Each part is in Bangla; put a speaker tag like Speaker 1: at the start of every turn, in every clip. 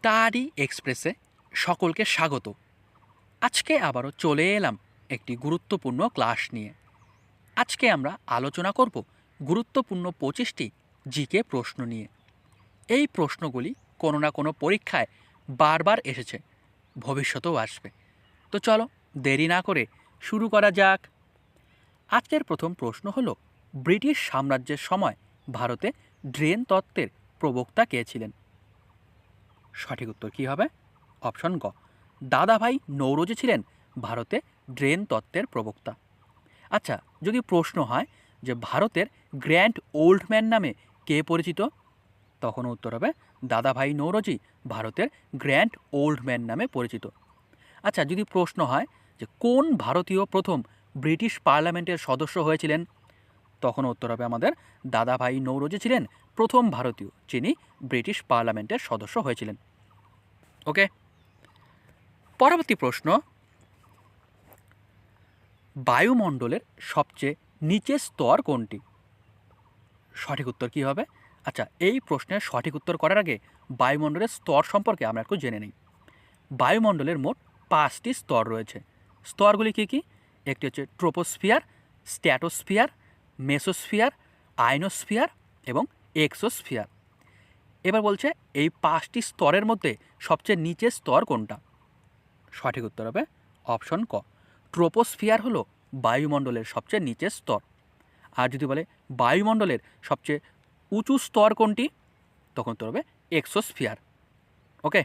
Speaker 1: স্টাডি এক্সপ্রেসে সকলকে স্বাগত। আজকে আবারও চলে এলাম একটি গুরুত্বপূর্ণ ক্লাস নিয়ে। আজকে আমরা আলোচনা করব গুরুত্বপূর্ণ পঁচিশটি জিকে প্রশ্ন নিয়ে। এই প্রশ্নগুলি কোনো না কোনো পরীক্ষায় বারবার এসেছে, ভবিষ্যতেও আসবে। তো চলো দেরি না করে শুরু করা যাক। আজকের প্রথম প্রশ্ন হলো, ব্রিটিশ সাম্রাজ্যের সময় ভারতে ড্রেন তত্ত্বের প্রবক্তা কে ছিলেন? সঠিক উত্তর কী হবে? অপশন গ। দাদাভাই নৌরোজি ছিলেন ভারতে ড্রেন তত্ত্বের প্রবক্তা। আচ্ছা যদি প্রশ্ন হয় যে ভারতের গ্র্যান্ড ওল্ডম্যান নামে কে পরিচিত? তখন উত্তর হবে দাদাভাই নৌরোজি, ভারতের গ্র্যান্ড ওল্ডম্যান নামে পরিচিত। আচ্ছা যদি প্রশ্ন হয় যে কোন ভারতীয় প্রথম ব্রিটিশ পার্লামেন্টের সদস্য হয়েছিলেন? তখন উত্তর হবে আমাদের দাদাভাই নৌরোজি ছিলেন প্রথম ভারতীয়, যিনি ব্রিটিশ পার্লামেন্টের সদস্য হয়েছিলেন। ওকে, পরবর্তী প্রশ্ন। বায়ুমণ্ডলের সবচেয়ে নিচের স্তর কোনটি? সঠিক উত্তর কী হবে? আচ্ছা এই প্রশ্নের সঠিক উত্তর করার আগে বায়ুমণ্ডলের স্তর সম্পর্কে আমরা একটু জেনে নিই। বায়ুমণ্ডলের মোট পাঁচটি স্তর রয়েছে। স্তরগুলি কী কী? একটি হচ্ছে ট্রোপোস্ফিয়ার, স্ট্যাটোস্ফিয়ার মেসোস্ফিয়ার, আইনোস্ফিয়ার এবং এক্সোস্ফিয়ার। এবার বলছে এই পাঁচটি স্তরের মধ্যে সবচেয়ে নিচের স্তর কোনটা? সঠিক উত্তর হবে অপশন ক। ট্রোপোস্ফিয়ার হলো বায়ুমণ্ডলের সবচেয়ে নিচের স্তর। আর যদি বলে বায়ুমণ্ডলের সবচেয়ে উঁচু স্তর কোনটি? তখন উত্তর হবে এক্সোস্ফিয়ার। ওকে?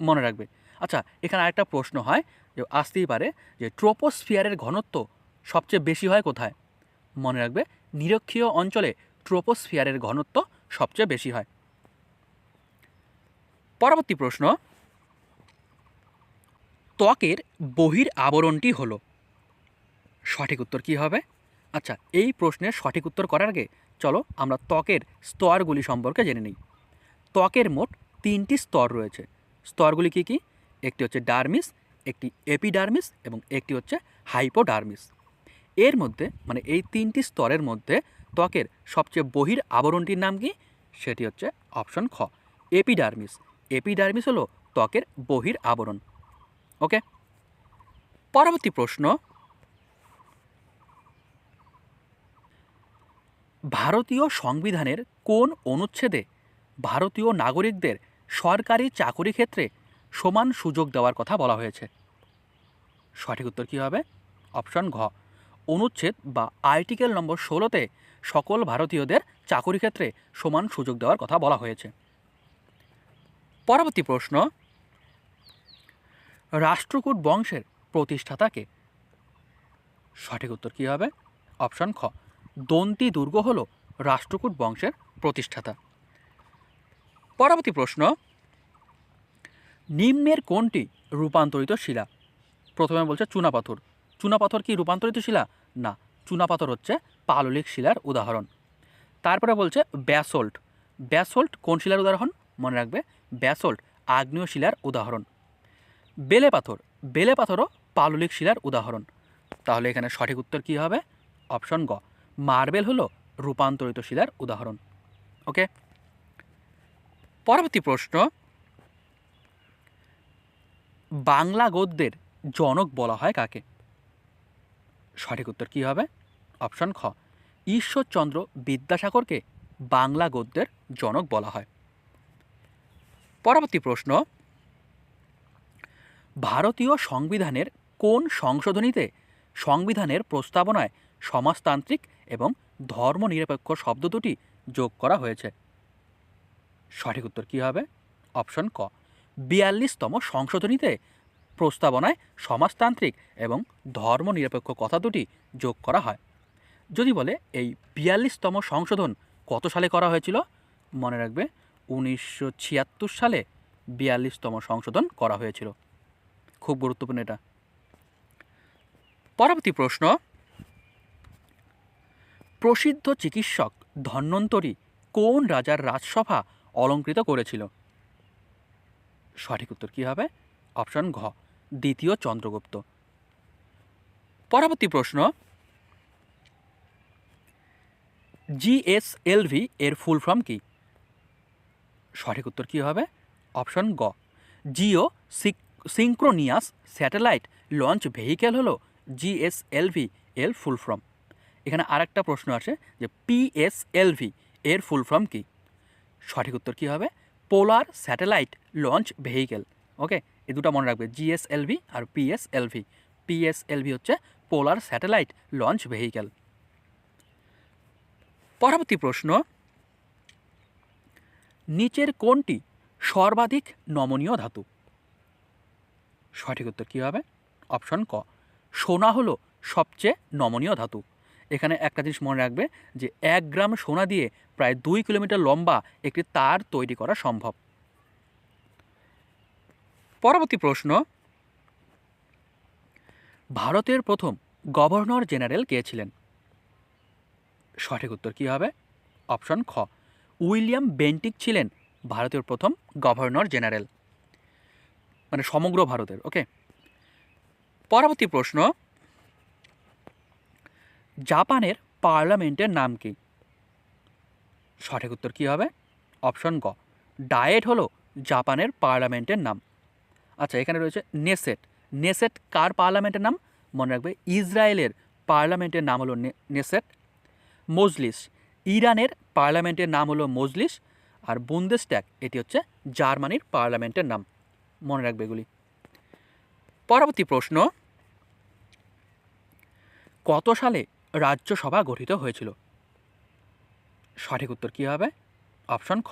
Speaker 1: মনে রাখবে। আচ্ছা এখানে আরেকটা প্রশ্ন হয় যে, আসতেই পারে যে, ট্রোপোস্ফিয়ারের ঘনত্ব সবচেয়ে বেশি হয় কোথায়? মনে রাখবে, নিরক্ষীয় অঞ্চলে ট্রোপোস্ফিয়ারের ঘনত্ব সবচেয়ে বেশি হয়। পরবর্তী প্রশ্ন, ত্বকের বহির আবরণটি হলো? সঠিক উত্তর কী হবে? আচ্ছা এই প্রশ্নের সঠিক উত্তর করার আগে চলো আমরা ত্বকের স্তরগুলি সম্পর্কে জেনে নিই। ত্বকের মোট তিনটি স্তর রয়েছে। স্তরগুলি কী কী? একটি হচ্ছে ডার্মিস, একটি এপিডার্মিস এবং একটি হচ্ছে হাইপোডার্মিস। এর মধ্যে মানে এই তিনটি স্তরের মধ্যে ত্বকের সবচেয়ে বহির আবরণটির নাম কি? সেটি হচ্ছে অপশন খ এপিডার্মিস এপিডার্মিস হলো ত্বকের বহির আবরণ। ওকে? পরবর্তী প্রশ্ন। ভারতীয় সংবিধানের কোন অনুচ্ছেদে ভারতীয় নাগরিকদের সরকারি চাকরি ক্ষেত্রে সমান সুযোগ দেওয়ার কথা বলা হয়েছে? সঠিক উত্তর কী হবে? অপশন ঘ অনুচ্ছেদ বা আর্টিকেল নম্বর ষোলোতে সকল ভারতীয়দের চাকরি ক্ষেত্রে সমান সুযোগ দেওয়ার কথা বলা হয়েছে। পরবর্তী প্রশ্ন, রাষ্ট্রকূট বংশের প্রতিষ্ঠাতাকে? সঠিক উত্তর কী হবে? অপশন খ, দন্তি দুর্গ হল রাষ্ট্রকূট বংশের প্রতিষ্ঠাতা। পরবর্তী প্রশ্ন, নিম্নের কোনটি রূপান্তরিত শিলা? প্রথমে বলছে চুনাপাথর। চুনাপাথর কি রূপান্তরিত শিলা? না চুনাপাথর হচ্ছে পাললিক শিলার উদাহরণ। তারপরে বলছে ব্যাসল্ট। ব্যাসল্ট কোন শিলার উদাহরণ? মনে রাখবে, ব্যাসল্ট আগ্নেয় শিলার উদাহরণ। বেলে পাথর। বেলে পাথরও পাললিক শিলার উদাহরণ। তাহলে এখানে সঠিক উত্তর কী হবে? অপশন গ। মার্বেল হলো রূপান্তরিত শিলার উদাহরণ। ওকে পরবর্তী প্রশ্ন। বাংলা গদ্যের জনক বলা হয় কাকে? সঠিক উত্তর কী হবে? অপশন খ। ঈশ্বরচন্দ্র বিদ্যাসাগরকে বাংলা গদ্যের জনক বলা হয়। পরবর্তী প্রশ্ন। ভারতীয় সংবিধানের কোন সংশোধনীতে সংবিধানের প্রস্তাবনায় সমাজতান্ত্রিক এবং ধর্মনিরপেক্ষ শব্দ দুটি যোগ করা হয়েছে? সঠিক উত্তর কী হবে? অপশন ক। বিয়াল্লিশতম সংশোধনীতে প্রস্তাবনায় সমাজতান্ত্রিক এবং ধর্মনিরপেক্ষ কথা দুটি যোগ করা হয়। যদি বলে এই বিয়াল্লিশতম সংশোধন কত সালে করা হয়েছিল? মনে রাখবে উনিশশো ছিয়াত্তর সালে বিয়াল্লিশতম সংশোধন করা হয়েছিল। খুব গুরুত্বপূর্ণ এটা। পরবর্তী প্রশ্ন। প্রসিদ্ধ চিকিৎসক ধন্বন্তরী কোন রাজার রাজসভা অলঙ্কৃত করেছিল? সঠিক উত্তর কী হবে? অপশন ঘ। দ্বিতীয় চন্দ্রগুপ্ত। পরবর্তী প্রশ্ন। জিএসএলভি এর ফুল ফর্ম কি? সঠিক উত্তর কী হবে? অপশন গ। Geosynchronous satellite launch vehicle হলো জিএসএলভি এর ফুল ফর্ম। এখানে আরেকটা প্রশ্ন আছে যে পিএসএলভি এর ফুল ফর্ম কী? সঠিক উত্তর কী হবে? Polar satellite launch vehicle okay? এই দুটো মনে রাখবে জিএসএলভি আর পিএসএলভি পিএসএলভি হচ্ছে পোলার স্যাটেলাইট লঞ্চ ভেহিক্যাল পরবর্তী প্রশ্ন, নিচের কোনটি সর্বাধিক নমনীয় ধাতু? সঠিক উত্তর কী হবে? অপশন ক, সোনা হলো সবচেয়ে নমনীয় ধাতু। এখানে একটা জিনিস মনে রাখবে যে এক গ্রাম সোনা দিয়ে প্রায় দুই কিলোমিটার লম্বা একটি তার তৈরি করা সম্ভব। পরবর্তী প্রশ্ন। ভারতের প্রথম গভর্নর জেনারেল কে ছিলেন? সঠিক উত্তর কী হবে? অপশন খ। উইলিয়াম বেন্টিক ছিলেন ভারতের প্রথম গভর্নর জেনারেল। মানে সমগ্র ভারতের, ওকে? পরবর্তী প্রশ্ন। জাপানের পার্লামেন্টের নাম কি? সঠিক উত্তর কী হবে? অপশন গ। ডায়েট হলো জাপানের পার্লামেন্টের নাম। আচ্ছা এখানে রয়েছে নেসেট। নেসেট কার পার্লামেন্টের নাম? মনে রাখবে ইসরায়েলের পার্লামেন্টের নাম হলো নেসেট। মজলিস, ইরানের পার্লামেন্টের নাম হলো মজলিস। আর বুন্দেস্ট্যাগ এটি হচ্ছে জার্মানির পার্লামেন্টের নাম। মনে রাখবে এগুলি। পরবর্তী প্রশ্ন, কত সালে রাজ্যসভা গঠিত হয়েছিল? সঠিক উত্তর কী হবে? অপশন খ,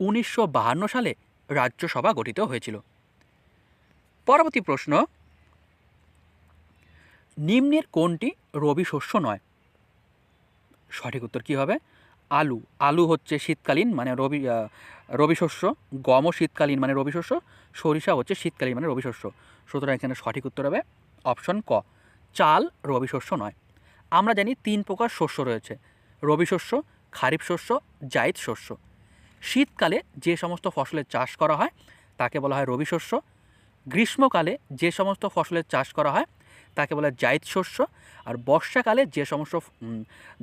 Speaker 1: উনিশশো সালে রাজ্যসভা গঠিত হয়েছিল। পরবর্তী প্রশ্ন, নিম্নের কোনটি রবি শস্য নয়? সঠিক উত্তর কী হবে? আলু। আলু হচ্ছে শীতকালীন মানে রবি রবি শস্য। গমও শীতকালীন মানে রবি শস্য। সরিষা হচ্ছে শীতকালীন মানে রবি শস্য। সুতরাং এখানে সঠিক উত্তর হবে অপশন ক, চাল রবি শস্য নয়। আমরা জানি তিন প্রকার শস্য রয়েছে। রবি শস্য, খারিফ শস্য জাইদ শস্য। শীতকালে যে সমস্ত ফসলের চাষ করা হয়, তাকে বলা হয় রবি শস্য। গ্রীষ্মকালে যে সমস্ত ফসলের চাষ করা হয়, তাকে বলে জাইদ শস্য, আর বর্ষাকালে যে সমস্ত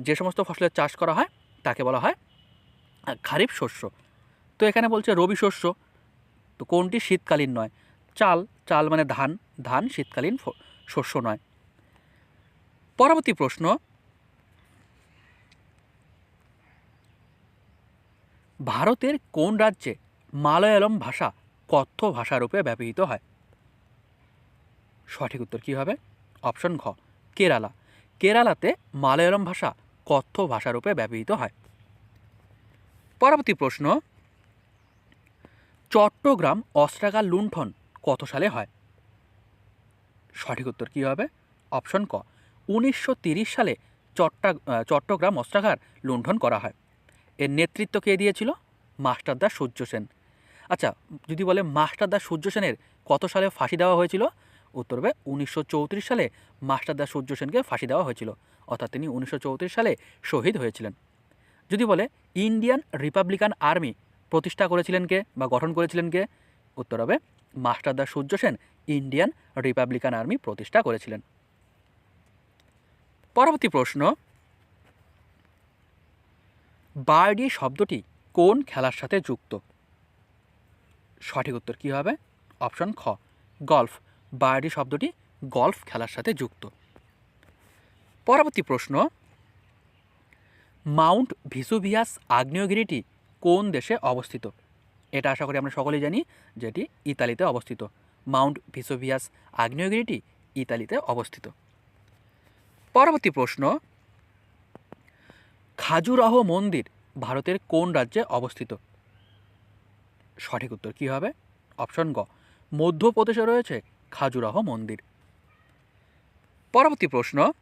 Speaker 1: যে সমস্ত ফসলের চাষ করা হয়, তাকে বলা হয় খারিফ শস্য। তো এখানে বলছে রবি শস্য। তো কোনটি? শীতকালীন নয়। চাল চাল মানে ধান ধান শীতকালীন শস্য নয়। পরবর্তী প্রশ্ন। ভারতের কোন রাজ্যে মালয়ালম ভাষা কথ্য ভাষারূপে ব্যবহৃত হয়? সঠিক উত্তর কী হবে? অপশন ঘ, কেরালা। কেরালাতে মালয়ালম ভাষা কথ্য ভাষারূপে ব্যবহৃত হয়। পরবর্তী প্রশ্ন, চট্টগ্রাম অস্ত্রাগার লুণ্ঠন কত সালে হয়? সঠিক উত্তর কী হবে? অপশন ক, উনিশশো সালে চট্টা চট্টগ্রাম অস্ত্রাগার লুণ্ঠন করা হয়। এর নেতৃত্ব কে দিয়েছিল? মাস্টারদা সূর্য সেন। আচ্ছা যদি বলে মাস্টারদা সূর্য সেনের কত সালে ফাঁসি দেওয়া হয়েছিল? উত্তর হবে উনিশশো চৌত্রিশ সালে মাস্টারদা সূর্য সেনকে ফাঁসি দেওয়া হয়েছিল। অর্থাৎ তিনি উনিশশো চৌত্রিশ সালে শহীদ হয়েছিলেন। যদি বলে ইন্ডিয়ান রিপাবলিকান আর্মি প্রতিষ্ঠা করেছিলেন কে বা গঠন করেছিলেন কে? উত্তর হবে Masterda Surya Sen Indian Republican Army প্রতিষ্ঠা করেছিলেন। পরবর্তী প্রশ্ন, বার্ডি শব্দটি কোন খেলার সাথে যুক্ত? সঠিক উত্তর কী হবে? অপশন খ, গল্ফ। বার্ডি শব্দটি গল্ফ খেলার সাথে যুক্ত। পরবর্তী প্রশ্ন, মাউন্ট ভিসুভিয়াস আগ্নেয়গিরিটি কোন দেশে অবস্থিত? এটা আশা করি আমরা সকলেই জানি যেটি ইতালিতে অবস্থিত। মাউন্ট ভিসুভিয়াস আগ্নেয়গিরিটি ইতালিতে অবস্থিত। পরবর্তী প্রশ্ন, খাজুরাহ মন্দির ভারতের কোন রাজ্যে অবস্থিত? সঠিক উত্তর কী হবে? অপশন গ, মধ্যপ্রদেশে রয়েছে খাজুরাহ মন্দির। পরবর্তী প্রশ্ন,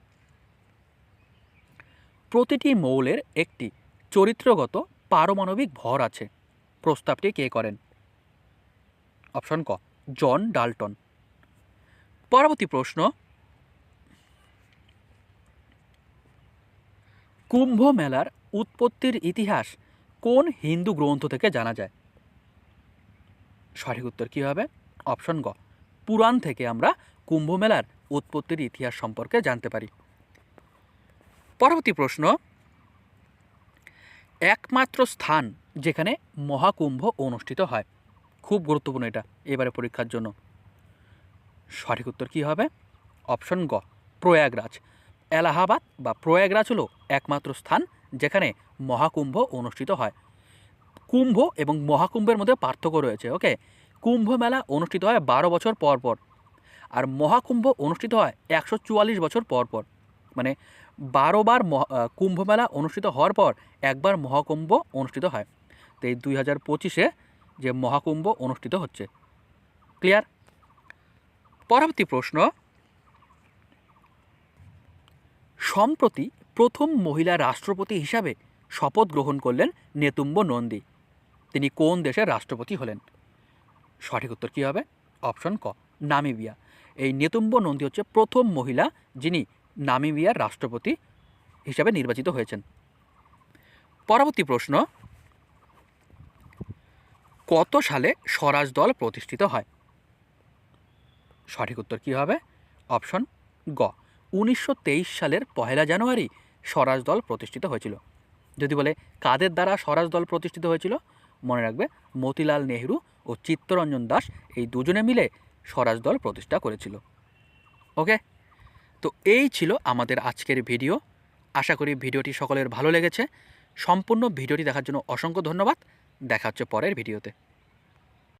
Speaker 1: প্রতিটি মৌলের একটি চরিত্রগত পারমাণবিক ভর আছে। প্রস্তাবটি কে করেন? অপশন ক, জন ডাল্টন। পরবর্তী প্রশ্ন, কুম্ভ মেলার উৎপত্তির ইতিহাস কোন হিন্দু গ্রন্থ থেকে জানা যায়? সঠিক উত্তর কী হবে? অপশন গ পুরাণ থেকে আমরা কুম্ভ মেলার উৎপত্তির ইতিহাস সম্পর্কে জানতে পারি। পরবর্তী প্রশ্ন, একমাত্র স্থান যেখানে মহাকুম্ভ অনুষ্ঠিত হয়। খুব গুরুত্বপূর্ণ এটা এবারে পরীক্ষার জন্য। সঠিক উত্তর কী হবে? অপশন গ, প্রয়াগরাজ। এলাহাবাদ বা প্রয়াগরাজ হলো একমাত্র স্থান যেখানে মহাকুম্ভ অনুষ্ঠিত হয়। কুম্ভ এবং মহাকুম্ভের মধ্যে পার্থক্য রয়েছে, ওকে? কুম্ভ মেলা অনুষ্ঠিত হয় বারো বছর পর পর আর মহাকুম্ভ অনুষ্ঠিত হয় একশো চুয়াল্লিশ বছর পর পর। মানে বারোবার কুম্ভ মেলা অনুষ্ঠিত হওয়ার পর একবার মহাকুম্ভ অনুষ্ঠিত হয়। তো এই দুই হাজার পঁচিশে যে মহাকুম্ভ অনুষ্ঠিত হচ্ছে। ক্লিয়ার? পরবর্তী প্রশ্ন। সম্প্রতি প্রথম মহিলা রাষ্ট্রপতি হিসাবে শপথ গ্রহণ করলেন নেতুম্ব নন্দী। তিনি কোন দেশের রাষ্ট্রপতি হলেন? সঠিক উত্তর কী হবে? অপশন ক, নামিবিয়া। এই নেতুম্ব নন্দী হচ্ছে প্রথম মহিলা যিনি নামিবিয়ার রাষ্ট্রপতি হিসাবে নির্বাচিত হয়েছেন। পরবর্তী প্রশ্ন, কত সালে স্বরাজ দল প্রতিষ্ঠিত হয়? সঠিক উত্তর কী হবে? অপশন গ, উনিশশো তেইশ সালের পহেলা জানুয়ারি স্বরাজ দল প্রতিষ্ঠিত হয়েছিল। যদি বলে কাদের দ্বারা স্বরাজ দল প্রতিষ্ঠিত হয়েছিল? মনে রাখবে মতিলাল নেহরু ও চিত্তরঞ্জন দাস এই দুজনে মিলে স্বরাজ দল প্রতিষ্ঠা করেছিল। ওকে? তো এই ছিল আমাদের আজকের ভিডিও। আশা করি ভিডিওটি সকলের ভালো লেগেছে। সম্পূর্ণ ভিডিওটি দেখার জন্য অসংখ্য ধন্যবাদ। দেখা হচ্ছে পরের ভিডিওতে।